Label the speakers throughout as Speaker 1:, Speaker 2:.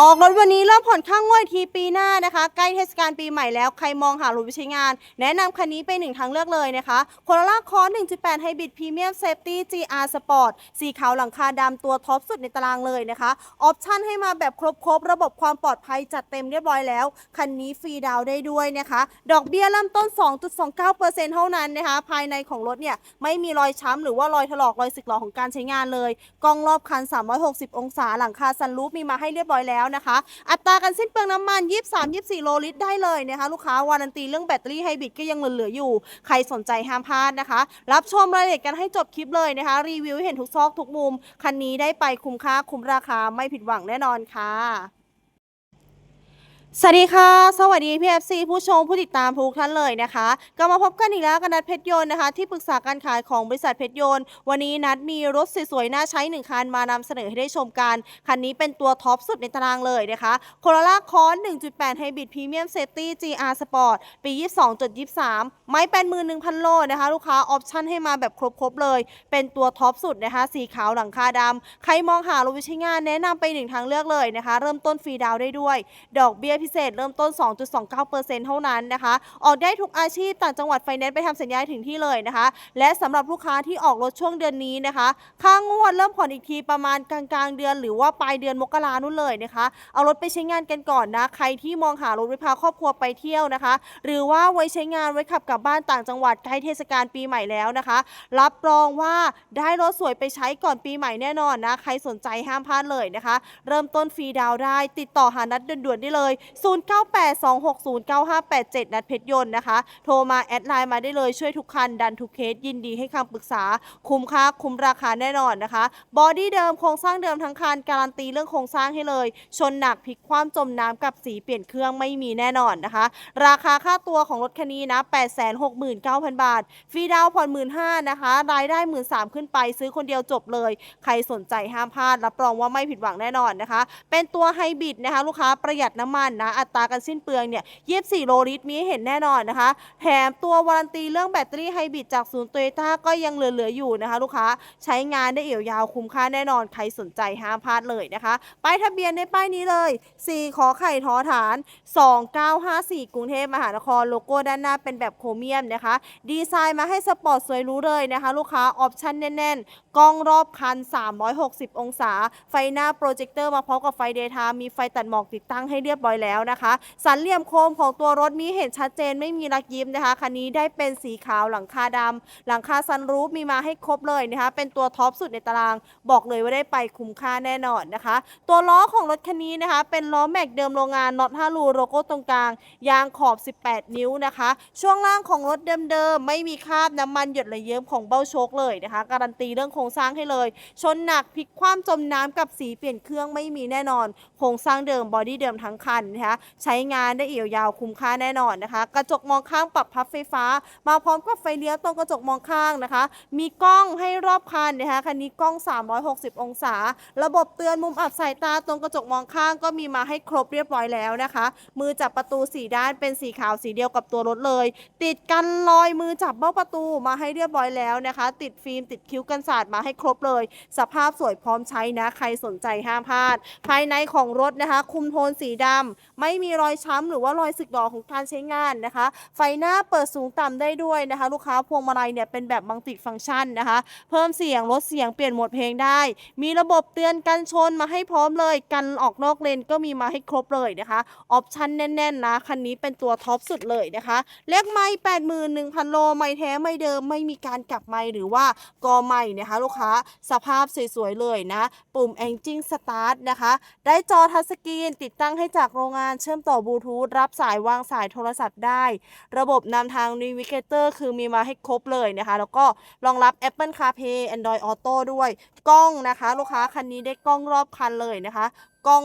Speaker 1: ออกรถวันนี้เริ่มผ่อนค่างงวดทีปีหน้านะคะ ใกล้เทศกาลปีใหม่แล้วใครมองหารถไปใช้งาน แนะนำคันนี้เป็นหนึ่งทางเลือกเลยนะคะ Corolla Cross 1.8 Hybrid Premium Safety GR Sport สีขาวหลังคาดำตัวท็อปสุดในตารางเลยนะคะ ออปชั่นให้มาแบบครบๆ ระบบความปลอดภัยจัดเต็มเรียบร้อยแล้ว คันนี้ฟรีดาวได้ด้วยนะคะ ดอกเบี้ยเริ่มต้น 2.29%เท่านั้นนะคะ ภายในของรถเนี่ยไม่มีรอยช้ำหรือว่ารอยถลอกรอยสึกหรอของการใช้งานเลยกล้องรอบคัน 360 องศาหลังคาซันรูฟมีมาให้เรียบร้อยแล้วนะคะ อัตราการสิ้นเปลืองน้ำมัน 23-24 โลลิตรได้เลยนะคะลูกค้าวารันตีเรื่องแบตเตอรี่ไฮบริดก็ยังเหลือๆอยู่ ใครสนใจห้ามพลาดนะคะ รับชมรายละเอียดกันให้จบคลิปเลยนะคะ รีวิวเห็นทุกซอกทุกมุม คันนี้ได้ไปคุ้มค่าคุ้มราคาไม่ผิดหวังแน่นอนค่ะ สวัสดีค่ะ สวัสดีพี่เอฟซีผู้ชมผู้ติดตามทุกท่านเลยนะคะกลับมาพบกันอีกแล้วกับนัดเพชรยนต์นะคะ ที่ปรึกษาการขายของบริษัทเพชรยนต์ วันนี้นัดมีรถสวยๆน่าใช้หนึ่งคันมานำเสนอให้ได้ชมกัน คันนี้เป็นตัวท็อปสุดในตารางเลยนะคะ Corolla Cross 1.8 Hybrid Premium Safety GR Sport ปี 22.23 ไม่81,000 โลนะคะ ลูกค้าออปชั่นให้มาแบบครบๆเลย เป็นตัวท็อปสุดนะคะ สีขาวหลังคาดำใครมองหารถวิชงานแนะนำไปหนึ่งทางเลือกเลยนะคะ เริ่มต้นฟรีดาวน์ได้ด้วย ดอกเบี้ยพิเศษเริ่มต้น 2.29%เท่านั้นนะคะ ออกได้ทุกอาชีพต่างจังหวัดไฟแนนซ์ไปทำสัญญาถึงที่เลยนะคะ และสำหรับลูกค้าที่ออกรถช่วงเดือนนี้นะคะ ค่างวดเริ่มผ่อนอีกทีประมาณกลางๆเดือนหรือว่าปลายเดือนมกรานู่นเลยนะคะ เอารถไปใช้งานกันก่อนนะ ใครที่มองหารถไว้พาครอบครัวไปเที่ยวนะคะ หรือว่าไว้ใช้งานไว้ขับกลับบ้านต่างจังหวัดใกล้เทศกาลปีใหม่แล้วนะคะ รับรองว่าได้รถสวยไปใช้ก่อนปีใหม่แน่นอนนะ ใครสนใจห้ามพลาดเลยนะคะ เริ่มต้นฟรีดาวน์ได้ ติดต่อหานัดด่วนๆได้เลย0982609587 นัดเพชรยนต์นะคะ โทรมาแอดไลน์มาได้เลยช่วยทุกคัน ดันทุกเคสยินดีให้คำปรึกษา คุ้มค่าคุ้มราคาแน่นอนนะคะ บอดี้เดิมโครงสร้างเดิมทั้งคัน การันตีเรื่องโครงสร้างให้เลย ชนหนักพลิกคว่ำจมน้ำกับสีเปลี่ยนเครื่องไม่มีแน่นอนนะคะ ราคาค่าตัวของรถคันนี้นะ 869,000 บาท ฟรีดาวผ่อน 15,000นะคะ รายได้ 13,000 ขึ้นไปซื้อคนเดียวจบเลย ใครสนใจห้ามพลาดรับรองว่าไม่ผิดหวังแน่นอนนะคะ เป็นตัวไฮบริดนะคะ ลูกค้าประหยัดน้ำมันนะอัตราการสิ้นเปลืองเนี่ย24 โลลิตรมีเห็นแน่นอนนะคะ แถมตัววารันตีเรื่องแบตเตอรี่ไฮบริดจากศูนย์โตโยต้าก็ยังเหลือๆอยู่นะคะ ลูกค้าใช้งานได้เอี่ยวยาวคุ้มค่าแน่นอนใครสนใจห้ามพลาดเลยนะคะป้ายทะเบียนในป้ายนี้เลย 4 ขอไข่ทอฐาน 2954 กรุงเทพมหานครโลโก้ด้านหน้าเป็นแบบโครเมียมนะคะ ดีไซน์มาให้สปอร์ตสวยรู้เลยนะคะ ลูกค้าออปชั่นแน่นๆ กล้องรอบคัน 360 องศา ไฟหน้าโปรเจคเตอร์มาพร้อมกับไฟเดย์ไทม์มีไฟตัดหมอกติดตั้งให้เรียบร้อยแล้วนะคะ สันเหลี่ยมโคมของตัวรถมีเห็นชัดเจนไม่มีรักยิ้มนะคะ คันนี้ได้เป็นสีขาวหลังคาดำหลังคาซันรูฟมีมาให้ครบเลยนะคะ เป็นตัวท็อปสุดในตาราง บอกเลยว่าได้ไปคุ้มค่าแน่นอนนะคะ ตัวล้อของรถคันนี้นะคะ เป็นล้อแม็กเดิมโรงงานน็อต5รูโลโก้ตรงกลาง ยางขอบ 18 นิ้วนะคะ ช่วงล่างของรถเดิมๆไม่มีคราบน้ำมันหยดระเยิ้มของเบ้าโชคเลยนะคะ การันตีเรื่องโครงสร้างให้เลย ชนหนักพลิกคว่ำจมน้ำกับสีเปลี่ยนเครื่องไม่มีแน่นอน โครงสร้างเดิมบอดี้เดิมทั้งคันนะคะใช้งานได้เอี่ยวยาวคุ้มค่าแน่นอนนะคะ กระจกมองข้างปรับพับไฟฟ้า มาพร้อมกับไฟเลี้ยวตรงกระจกมองข้างนะคะ มีกล้องให้รอบคันนะคะคันนี้กล้อง 360 องศา ระบบเตือนมุมอับสายตาตรงกระจกมองข้างก็มีมาให้ครบเรียบร้อยแล้วนะคะ มือจับประตูสีด้านเป็นสีขาวสีเดียวกับตัวรถเลย ติดกันรอยมือจับเบ้าประตูมาให้เรียบร้อยแล้วนะคะ ติดฟิล์มติดคิ้วกันสาดมาให้ครบเลย สภาพสวยพร้อมใช้นะ ใครสนใจห้ามพลาด ภายในของรถนะคะ คุมโทนสีดำไม่มีรอยช้ำหรือว่ารอยสึกหรอของการใช้งานนะคะ ไฟหน้าเปิดสูงต่ำได้ด้วยนะคะ ลูกค้าพวงมาลัยเนี่ยเป็นแบบมัลติฟังก์ชันนะคะ เพิ่มเสียงลดเสียงเปลี่ยนโหมดเพลงได้ มีระบบเตือนกันชนมาให้พร้อมเลยกันออกนอกเลนก็มีมาให้ครบเลยนะคะออปชั่นแน่นๆนะคันนี้เป็นตัวท็อปสุดเลยนะคะเลขไม่81,000 โลไม่แท้ไม่เดิมไม่มีการกลับไม่หรือว่ากอไม่นะคะ ลูกค้าสภาพสวยๆเลยนะ ปุ่ม Engine Start นะคะ ได้จอทัชสกรีนติดตั้งให้จากโรงงานเชื่อมต่อบลูทูธรับสายวางสายโทรศัพท์ได้ ระบบนำทาง Navigator คือมีมาให้ครบเลยนะคะ แล้วก็รองรับ Apple CarPlay Android Auto ด้วย กล้องนะคะ ลูกค้าคันนี้ได้กล้องรอบคันเลยนะคะ กล้อง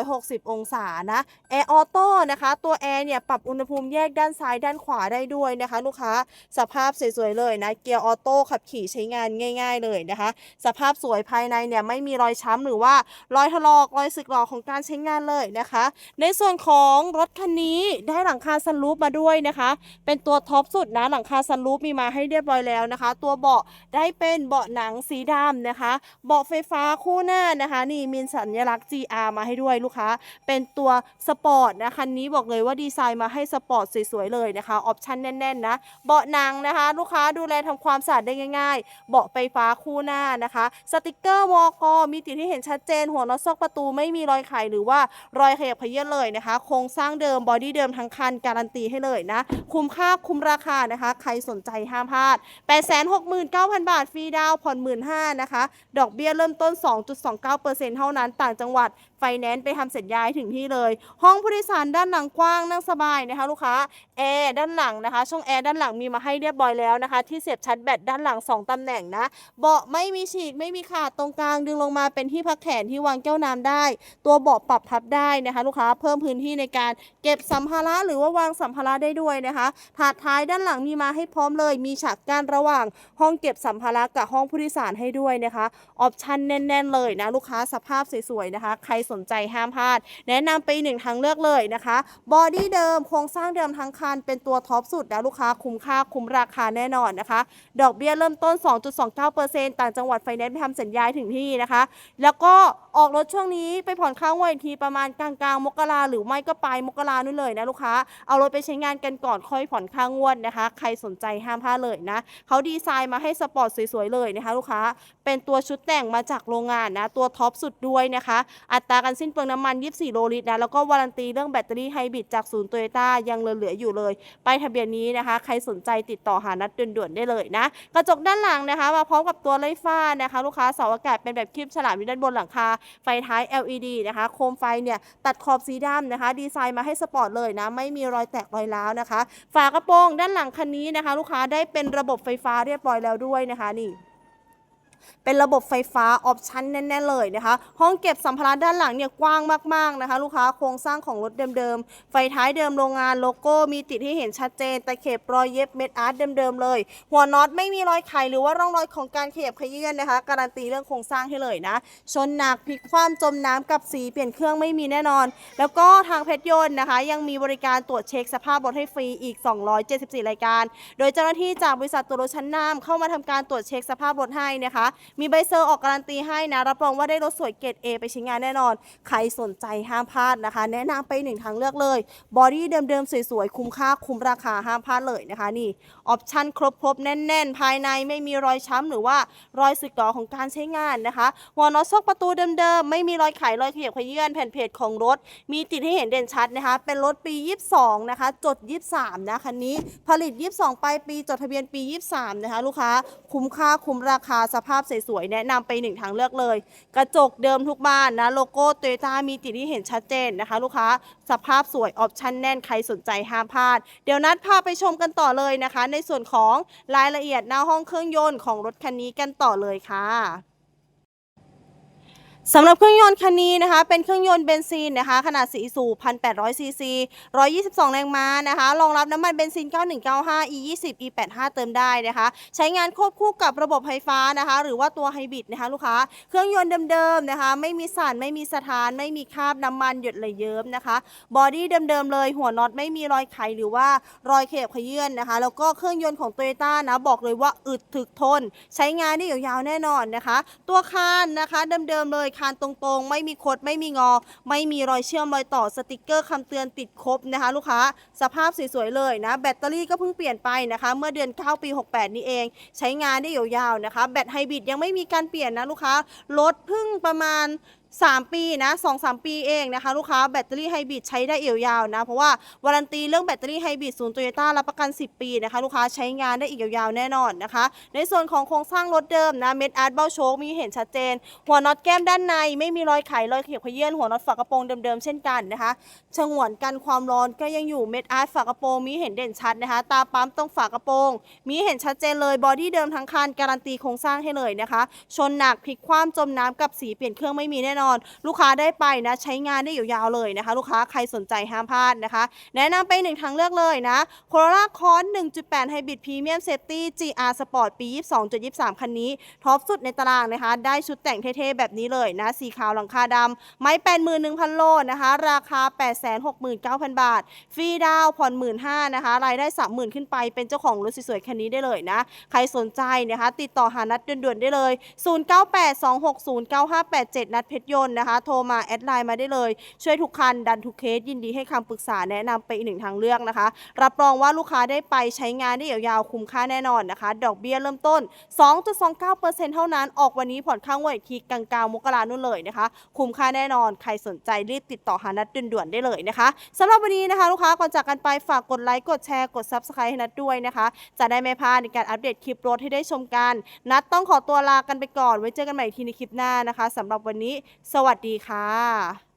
Speaker 1: 360 องศานะแอร์ออโต้นะคะตัวแอร์เนี่ยปรับอุณหภูมิแยกด้านซ้ายด้านขวาได้ด้วยนะคะ ลูกค้าสภาพสวยๆเลยนะเกียร์ออโต้ขับขี่ใช้งานง่าย ๆเลยนะคะ สภาพสวยภายในเนี่ยไม่มีรอยช้ำหรือว่ารอยถลอกรอยสึกหรอของการใช้งานเลยนะคะ ในส่วนของรถคันนี้ได้หลังคาซันรูฟมาด้วยนะคะ เป็นตัวท็อปสุดนะหลังคาซันรูฟมีมาให้เรียบร้อยแล้วนะคะ ตัวเบาะได้เป็นเบาะหนังสีดำนะคะ เบาะไฟฟ้าคู่หน้านะคะ นี่มีสัญลักษณ์ GR R มาให้ด้วยลูกค้า เป็นตัวสปอร์ตนะคันนี้บอกเลยว่าดีไซน์มาให้สปอร์ตสวยๆเลยนะคะ ออปชั่นแน่นๆนะ เบาะหนังนะคะ ลูกค้าดูแลทำความสะอาดได้ง่าย ๆ เบาะไฟฟ้าคู่หน้านะคะ สติกเกอร์วอกมีติดที่เห็นชัดเจน หัวน็อตซอกประตูไม่มีรอยไขหรือว่ารอยขยับเขยื้อนเลยนะคะ โครงสร้างเดิมบอดี้เดิมทั้งคันการันตีให้เลยนะ คุ้มค่าคุ้มราคานะคะ ใครสนใจห้ามพลาด 869,000 บาทฟรีดาวน์ผ่อน15,000นะคะ ดอกเบี้ยเริ่มต้น 2.29%เท่านั้นต่างจังหวัด ไฟแนนซ์ไปทำเสร็จย้ายถึงที่เลย ห้องผู้โดยสารด้านหลังกว้างนั่งสบายนะคะลูกค้าแอร์ด้านหลังนะคะ ช่องแอร์ด้านหลังมีมาให้เรียบร้อยแล้วนะคะ ที่เสียบชาร์จแบตด้านหลัง 2ตำแหน่งนะเบาะไม่มีฉีกไม่มีขาดตรงกลางดึงลงมาเป็นที่พักแขนที่วางแก้วน้ำได้ ตัวเบาะปรับพับได้นะคะ ลูกค้าเพิ่มพื้นที่ในการเก็บสัมภาระหรือว่าวางสัมภาระได้ด้วยนะคะถาดท้ายด้านหลังมีมาให้พร้อมเลย มีฉากกั้นระหว่าง ห้องเก็บสัมภาระกับห้องผู้โดยสารให้ด้วยนะคะออปชั่นแน่น ๆ เลยนะลูกค้าสภาพสวยๆนะคะ ใครสนใจห้ามพลาด แนะนำไปอีกหนึ่งทางเลือกเลยนะคะบอดี้เดิมโครงสร้างเดิมทั้งคันเป็นตัวท็อปสุดนะลูกค้าคุ้มค่าคุ้มราคาแน่นอนนะคะ ดอกเบี้ยเริ่มต้น 2.29%ต่างจังหวัดไฟแนนซ์ไปทำสัญญาถึงที่นะคะ แล้วก็ออกรถช่วงนี้ไปผ่อนค้างไว้ทีประมาณกลางๆมกราหรือไม่ก็ปลายมกรานู่นเลยนะลูกค้า เอารถไปใช้งานกันก่อนค่อยผ่อนค้างวดนะคะ ใครสนใจห้ามพลาดเลยนะเขาดีไซน์มาให้สปอร์ตสวยๆเลยนะคะ ลูกค้า เป็นตัวชุดแต่งมาจากโรงงานนะ ตัวท็อปสุดด้วยนะคะ อัตราการสิ้นเปลืองน้ำมัน 24 โลลิตรนะแล้วก็วารันตีเรื่องแบตเตอรี่ไฮบริดจากศูนย์โตโยต้ายังเหลืออยู่เลยไปายทะเบียนนี้นะคะ ใครสนใจติดต่อหานัดด่วนๆได้เลยนะ กระจกด้านหลังนะคะ มาพร้อมกับตัวไล่ฟ้านะคะ ลูกค้าเสาอากาศเป็นแบบคลิปฉลามอยู่ด้านบนหลังคา ไฟท้าย LED นะคะ โคมไฟเนี่ยตัดขอบสีดำนะคะ ดีไซน์มาให้สปอร์ตเลยนะ ไม่มีรอยแตกรอยร้าวนะคะ ฝากระโปรงด้านหลังคันนี้นะคะ ลูกค้าได้เป็นระบบไฟฟ้าเรียบร้อยแล้วด้วยนะคะนี่ เป็นระบบไฟฟ้าออปชั่นแน่ๆเลยนะคะ ห้องเก็บสัมภาระด้านหลังเนี่ยกว้างมากๆนะคะ ลูกค้าโครงสร้างของรถเดิมๆ ไฟท้ายเดิมโรงงานโลโก้มีติดให้เห็นชัดเจน แตะเข็บรอยเย็บเม็ดอาร์ตเดิมๆเลย หัวน็อตไม่มีรอยไขหรือว่าร่องรอยของการขยับขยื่นนะคะ การันตีเรื่องโครงสร้างให้เลยนะ ชนหนักพลิกคว่ำจมน้ำกับสีเปลี่ยนเครื่องไม่มีแน่นอน แล้วก็ทางเพชรยนต์นะคะ ยังมีบริการตรวจเช็คสภาพรถให้ฟรีอีก 274 รายการ โดยเจ้าหน้าที่จากบริษัทตัวรถชั้นนำเข้ามาทำการตรวจเช็คสภาพรถให้นะคะมีใบเซอร์ออกการันตีให้นะ รับรองว่าได้รถสวยเกรด A ไปใช้งานแน่นอน ใครสนใจห้ามพลาดนะคะ แนะนำไปหนึ่งทางเลือกเลย บอดี้เดิมๆ สวยๆ คุ้มค่าคุ้มราคาห้ามพลาดเลยนะคะนี่ ออปชั่นครบๆ แน่นๆ ภายในไม่มีรอยช้ำหรือว่ารอยสึกหรอของการใช้งานนะคะหัวน็อตซอกประตูเดิมๆ ไม่มีรอยไขรอยขยับขยื่นแผ่นเพจของรถ มีติดให้เห็นเด่นชัดนะคะ เป็นรถปี 22 นะคะ จด 23 นะคันนี้ ผลิต 22ปลายปีจดทะเบียนปี 23 นะคะ ลูกค้าคุ้มค่าคุ้มราคาสภาพพสวยๆแนะนำไปหนึ่งทางเลือกเลย กระจกเดิมทุกบ้านนะโลโก้โตโยต้ามีติดที่เห็นชัดเจนนะคะ ลูกค้าสภาพสวยออปชั่นแน่นใครสนใจห้ามพลาด เดี๋ยวนัดพาไปชมกันต่อเลยนะคะ ในส่วนของรายละเอียดหน้าห้องเครื่องยนต์ของรถคันนี้กันต่อเลยค่ะ สำหรับเครื่องยนต์คันนี้นะคะ เป็นเครื่องยนต์เบนซินนะคะ ขนาด4สูบ1,800ซีซี 122 แรงม้านะคะ รองรับน้ำมันเบนซิน 9195 E20 E85 เติมได้นะคะ ใช้งานควบคู่กับระบบไฟฟ้านะคะ หรือว่าตัวไฮบริดนะคะลูกค้า เครื่องยนต์เดิมๆนะคะ ไม่มีสั่น ไม่มีสถาน ไม่มีคราบน้ำมันหยดไหลเยิ้มนะคะ บอดี้เดิมๆเลย หัวน็อตไม่มีรอยไขหรือว่ารอยเขยบขยื่นนะคะ แล้วก็เครื่องยนต์ของโตโยต้านะ บอกเลยว่าอึดถึกทน ใช้งานได้ยาวๆแน่นอนนะคะ ตัวคานนะคะเดิมๆเลยคานตรงๆ ไม่มีคดไม่มีงอ ไม่มีรอยเชื่อมรอยต่อสติกเกอร์คำเตือนติดครบนะคะ ลูกค้าสภาพสวยๆเลยนะ แบตเตอรี่ก็เพิ่งเปลี่ยนไปนะคะ เมื่อเดือน 9 ปี 68 นี้เอง ใช้งานได้ยาวๆนะคะ แบตไฮบริดยังไม่มีการเปลี่ยนนะลูกค้ารถเพิ่งประมาณ 3 ปีนะ2-3ปีเองนะคะ ลูกค้าแบตเตอรี่ไฮบริดใช้ได้ยาวนะ เพราะว่าวารันตีเรื่องแบตเตอรี่ไฮบริดศูนย์โตโยต้ารับประกัน 10 ปีนะคะ ลูกค้าใช้งานได้อีกยาวๆแน่นอนนะคะ ในส่วนของโครงสร้างรถเดิมนะเม็ดอาร์ตเบ้าโชคมีเห็นชัดเจน หัวน็อตแก้มด้านในไม่มีรอยไขรอยเขียบขยื่นหัวน็อตฝากระโปรงเดิมๆเช่นกันนะคะฉงวนกันความร้อนก็ยังอยู่เม็ดอาร์ตฝากระโปรงมีเห็นเด่นชัดนะคะ ตาปั๊มตรงฝากระโปรงมีเห็นชัดเจนเลยบอดี้เดิมทั้งคันการันตีโครงสร้างให้เลยนะคะ ชนหนักพลิกคว่ำจมน้ำกับสีเปลี่ยนเครื่องไม่มีแน่นอนลูกค้าได้ไปนะใช้งานได้ยาวๆเลยนะคะ ลูกค้าใครสนใจห้ามพลาดนะคะ แนะนำไปหนึ่งทางเลือกเลยนะ Corolla Cross 1.8 Hybrid Premium Safety GR Sport ปี 22.23 คันนี้ท็อปสุดในตารางนะคะ ได้ชุดแต่งเท่ๆ แบบนี้เลยนะ สีขาวหลังคาดำไม้81,000 โลนะคะ ราคา 869,000 บาท ฟรีดาวน์ผ่อน 15,000นะคะ รายได้ 30,000 ขึ้นไป เป็นเจ้าของรถสวยๆ คันนี้ได้เลยนะ ใครสนใจนะคะ ติดต่อหานัดด่วนๆ ได้เลย 0982609587 นัดเพชรยนต์นะคะ โทรมาแอดไลน์มาได้เลย ช่วยทุกคันดันทุกเคสยินดีให้คำปรึกษาแนะนำไปอีกหนึ่งทางเลือกนะคะ รับรองว่าลูกค้าได้ไปใช้งานได้ยาวๆคุ้มค่าแน่นอนนะคะ ดอกเบี้ยเริ่มต้น 2.29%เท่านั้นออกวันนี้ผ่อนข้างวันอีกทีกลางๆมกรานู่นเลยนะคะ คุ้มค่าแน่นอนใครสนใจรีบติดต่อหานัดด่วนๆได้เลยนะคะสำหรับวันนี้นะคะลูกค้าก่อนจากกันไปฝากกดไลค์กดแชร์กด Subscribe ให้นัดด้วยนะคะ จะได้ไม่พลาดในการอัปเดตคลิปรถให้ได้ชมกัน นัดต้องขอตัวลากันไปก่อน ไว้เจอกันใหม่อีกทีในคลิปหน้านะคะสำหรับวันนี้สวัสดีค่ะ